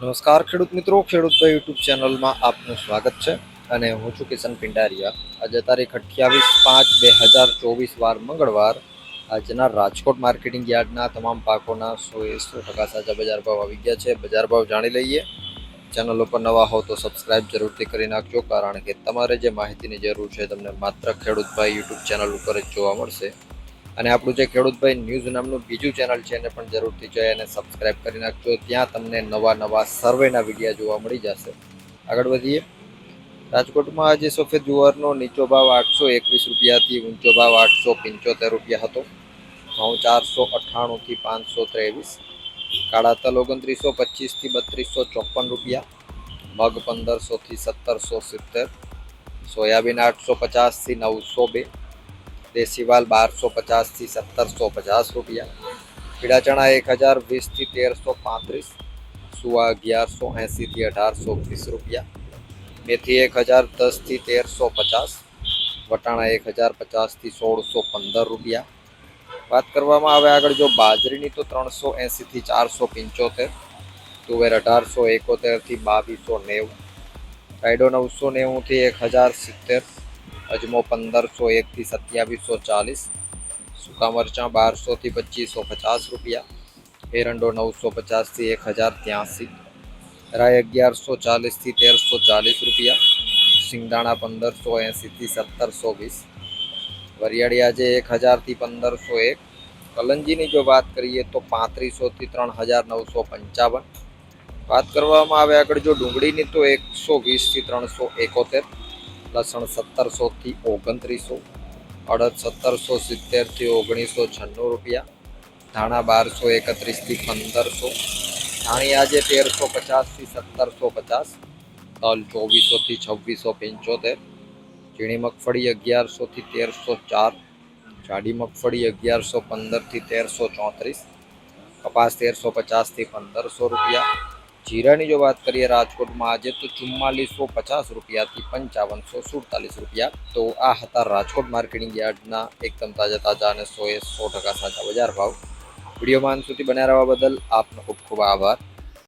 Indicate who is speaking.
Speaker 1: નમસ્કાર, ખેડૂત મિત્રો. ખેડૂતભાઈ યુટ્યુબ ચેનલમાં આપનું સ્વાગત છે અને હું છું કિશન પિંડારિયા. આજે તારીખ અઠ્યાવીસ પાંચ બે હજાર ચોવીસ વાર મંગળવાર આજના રાજકોટ માર્કેટિંગ યાર્ડના તમામ પાકોના સો એ સો ટકા સાચા બજાર ભાવ આવી ગયા છે. બજાર ભાવ જાણી લઈએ. ચેનલ ઉપર નવા હો તો સબસ્ક્રાઇબ જરૂરથી કરી નાખજો, કારણ કે તમારે જે માહિતીની જરૂર છે તમને માત્ર ખેડૂતભાઈ યુટ્યુબ ચેનલ ઉપર જ જોવા મળશે. અને આપણું જે ખેડૂતભાઈ ન્યૂઝ નામનું બીજું ચેનલ છે એને પણ જરૂરથી જઈ અને સબસ્ક્રાઈબ કરી નાખજો. ત્યાં તમને નવા નવા સર્વેના વીડિયો જોવા મળી જશે. આગળ વધીએ. રાજકોટમાં આજે સફેદ જુવારનો નીચો ભાવ આઠસો એકવીસ રૂપિયાથી ઊંચો ભાવ આઠસો પંચોતેર રૂપિયા હતો. ઘઉં ચારસો અઠ્ઠાણુંથી પાંચસો ત્રેવીસ. કાળા તલ ઓગણત્રીસો પચીસથી બત્રીસો ચોપન રૂપિયા. મગ પંદરસોથી સત્તરસો સિત્તેર. સોયાબીન આઠસો પચાસથી નવસો બે. દેશી વાલ બારસો પચાસથી સત્તરસો પચાસ રૂપિયા. પીળા ચણા એક હજાર વીસથી તેરસો પાંત્રીસ, સુવા અગિયારસો એંસીથી અઢારસો વીસ રૂપિયા. મેથી એક હજાર દસથી તેરસો પચાસ, વટાણા એક હજાર પચાસથી સોળસો પંદર રૂપિયા. વાત કરવામાં આવે આગળ જો બાજરીની તો ત્રણસો એંસીથી ચારસો પંચોતેર, તુવેર અઢારસો એકોતેરથી બાવીસો નેવું, રાયડો નવસો નેવુંથી એક હજાર સિત્તેર અજમો પંદરસો એકથી સત્યાવીસો ચાલીસ, સૂકા મરચાં બારસોથી પચીસો પચાસ રૂપિયા, એરંડો નવસો પચાસથી એક હજાર ત્યાંસી રાય અગિયારસો ચાલીસથી તેરસો ચાલીસ રૂપિયા સિંગદાણા પંદરસો એંસીથી સત્તરસો વીસ, વરિયાળી આજે એક હજારથી પંદરસો એક, કલંજીની જો વાત કરીએ તો પાંત્રીસોથી ત્રણ હજાર નવસો પંચાવન, વાત કરવામાં આવે આગળ જો ડુંગળીની તો એકસો વીસથી ત્રણસો એકોતેર લસણ સત્તરસોથી ઓગણત્રીસો, અડદ સત્તરસો સિત્તેરથી ઓગણીસો છન્નું રૂપિયા, ધાણા બારસો એકત્રીસથી પંદરસો, ધાણી આજે તેરસો પચાસથી સત્તરસો પચાસ, તલ ચોવીસોથી છવ્વીસો પંચોતેર, ઝીણી મગફળી અગિયારસોથી તેરસો ચાર, જાડી મગફળી અગિયારસો પંદરથી તેરસો ચોત્રીસ, કપાસ તેરસો પચાસથી પંદરસો રૂપિયા જીરાની જો વાત કરીએ રાજકોટમાં, આજે તો ચુમ્માલીસો પચાસ રૂપિયાથી પંચાવનસો સુડતાલીસ રૂપિયા. તો આ હતા રાજકોટ માર્કેટિંગ યાર્ડના એકદમ તાજા તાજા અને સો એ સો ટકા સાચા બજાર ભાવ. વિડીયોમાં અંત સુધી બન્યા રહેવા બદલ આપનો ખૂબ ખૂબ આભાર.